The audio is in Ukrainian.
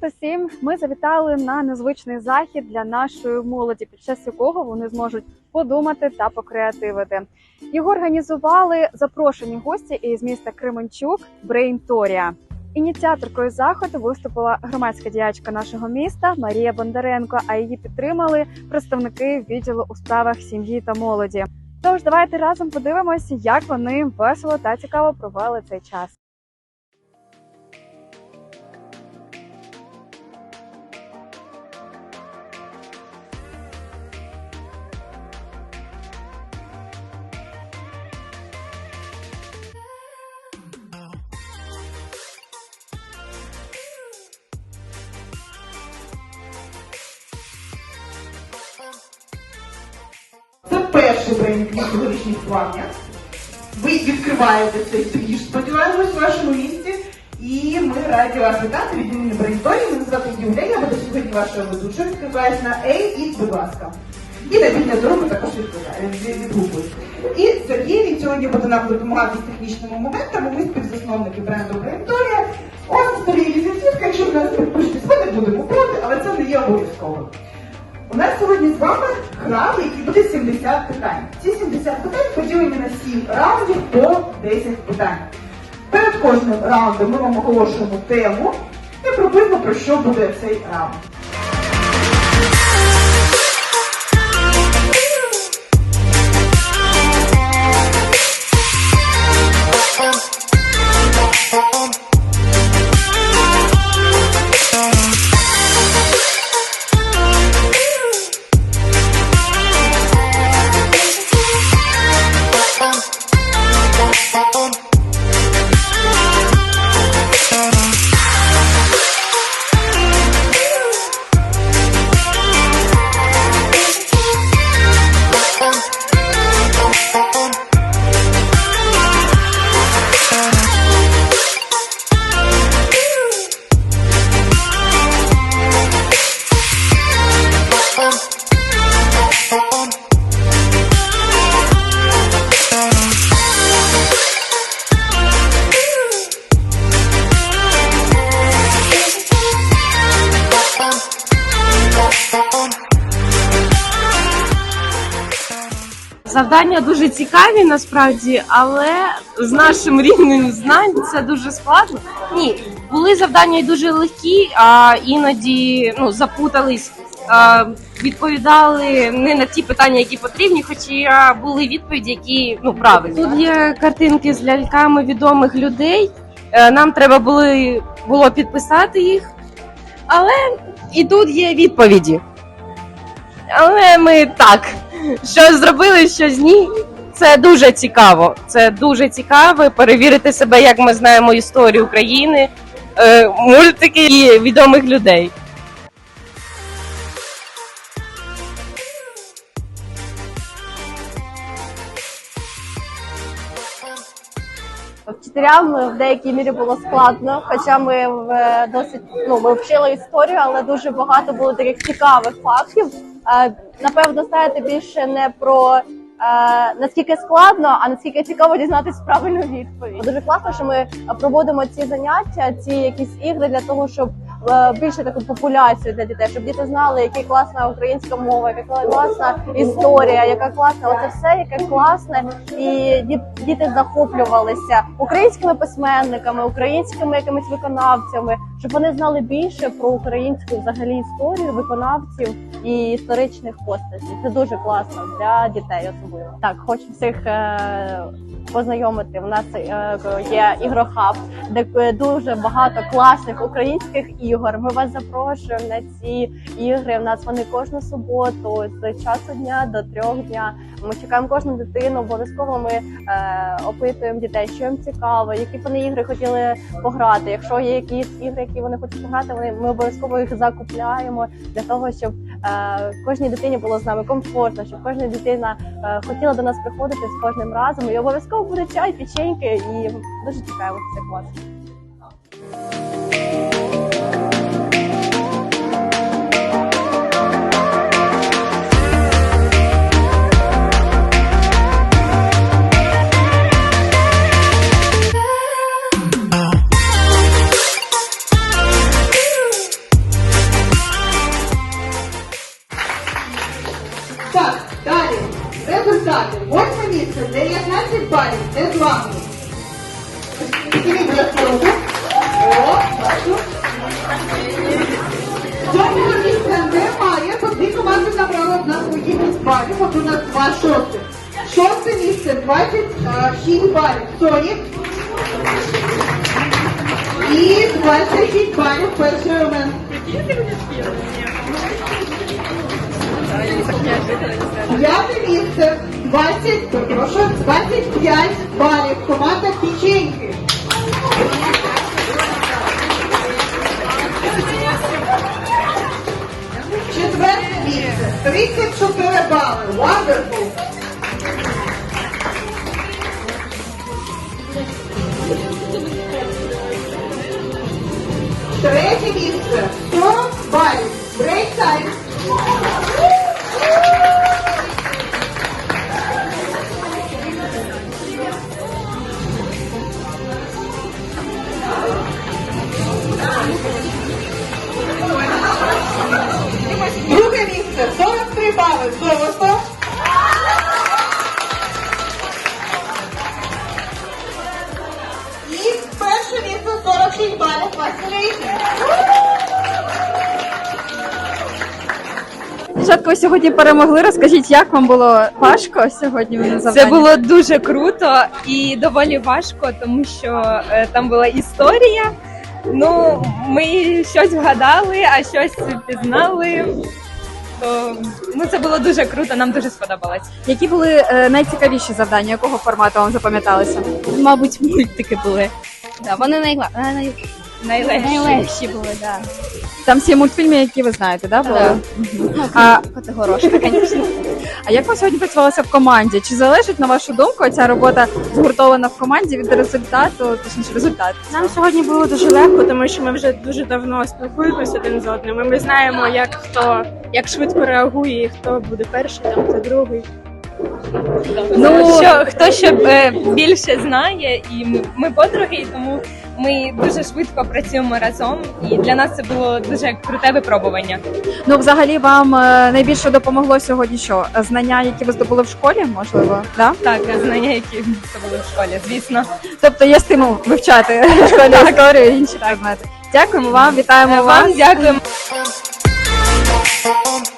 Привіт усім! Ми завітали на незвичний захід для нашої молоді, під час якого вони зможуть подумати та покреативити. Його організували запрошені гості із міста Кременчук Брейнторія. Ініціаторкою заходу виступила громадська діячка нашого міста Марія Бондаренко. А її підтримали представники відділу у справах сім'ї та молоді. Тож давайте разом подивимося, як вони весело та цікаво провели цей час. Брейнквіз цьогорічних плавня. Ви відкриваєте цей тріж, сподіваємось, в вашому місті. І ми раді вас вітати від імені Брейнторі. Мене звати Юлія, я буду сьогодні вашою ведучою. Відкриваюсь на Ей і, будь ласка. І на підняту руку також відкриваю, від- відгукуюсь. І Сергій сьогодні буде нам допомагати з технічними моментами. Ми співзасновники бренду Брейнторія. Ось на столі візитівка, якщо ви нас підпишетесь, ми не будемо проти, але це не є обов'язково. У нас сьогодні з вами гра, який буде 70 питань. Ці 70 питань поділені на 7 раундів по 10 питань. Перед кожним раундом ми вам оголошуємо тему і приблизно про що буде цей раунд. Завдання дуже цікаві насправді, але з нашим рівнем знань це дуже складно. Ні, були завдання і дуже легкі, а іноді ну запутались, а, відповідали не на ті питання, які потрібні, хоча були відповіді, які ну правильні. Тут є картинки з ляльками відомих людей. Е, Нам треба було, було підписати їх, але і тут є відповіді. Але ми так, що зробили, щось ні. Це дуже цікаво. Це дуже цікаво перевірити себе, як ми знаємо історію України, е, мультики і відомих людей. Вчителям в деякій мірі було складно, хоча ми в е, досить ну ми вчили історію, але дуже багато було таких цікавих фактів. Е, Напевно, знаєте більше не про е, наскільки складно, а наскільки цікаво дізнатися правильну відповідь. Дуже класно, що ми проводимо ці заняття, ці якісь ігри для того, щоб більше таку популяцію для дітей, щоб діти знали, яка класна українська мова, яка класна історія, яка класна, оце все, яке класне, і діти захоплювалися українськими письменниками, українськими якимись виконавцями, щоб вони знали більше про українську взагалі історію, виконавців і історичних постатей. Це дуже класно для дітей, особливо. Так, хочу всіх е- познайомити. У нас е, є ігрохаб, де е, дуже багато класних українських ігор. Ми вас запрошуємо на ці ігри. У нас вони кожну суботу з часу дня до трьох дня. Ми чекаємо кожну дитину. Обов'язково ми е, опитуємо дітей, що їм цікаво, які вони ігри хотіли пограти. Якщо є якісь ігри, які вони хочуть пограти, вони ми обов'язково їх закупляємо для того, щоб е, кожній дитині було з нами комфортно, щоб кожна дитина е, хотіла до нас приходити з кожним разом. І обов'язково буде чай, печеньки, і дуже чекаємо цих вас. Підніміть, будь ласка, руку. О, бачу. Сьомого місця немає, бо дві команди набрали одна своїх балів, от у нас два шосте. Шосте місце 26 балів Сонік. І 26 балів перший момент. П'яте місце 20, перепрошую, 25 балів. Команда Печеньки. Четверте місце 34 бали. Wonderful. Третє місце 40 балів. Брейк тайм. 46 балів. Василій. Дівчатка, ви сьогодні перемогли. Розкажіть, як вам було важко сьогодні на Це було дуже круто і доволі важко, тому що е, там була історія. Ну, ми щось вгадали, а щось пізнали. То, ну, це було дуже круто, нам дуже сподобалось. Які були е, найцікавіші завдання? Якого формату вам запам'яталися? Мабуть, мультики були Да, вони найгла... най... найлегші. найлегші були, да. Там всі мультфільми, які ви знаєте, да, були? Да. Ну, А, звісно. а як ви сьогодні працювалися в команді? Чи залежить, на вашу думку, ця робота згуртована в команді від результату, точніше результат? Нам сьогодні було дуже легко, тому що ми вже дуже давно спілкуємося один з одним. і Ми знаємо, як хто як швидко реагує, і хто буде перший, там хто другий. Ну, що, хто ще е, більше знає, і ми, ми подруги, і тому ми дуже швидко працюємо разом. І для нас це було дуже круте випробування. Ну, взагалі, вам е, найбільше допомогло сьогодні що? Знання, які ви здобули в школі, можливо, да? Так, знання, які це були в школі, звісно. Тобто є стимул вивчати школьну історію і інші предмети. Дякуємо вам, вітаємо вас. Вам дякуємо. Thank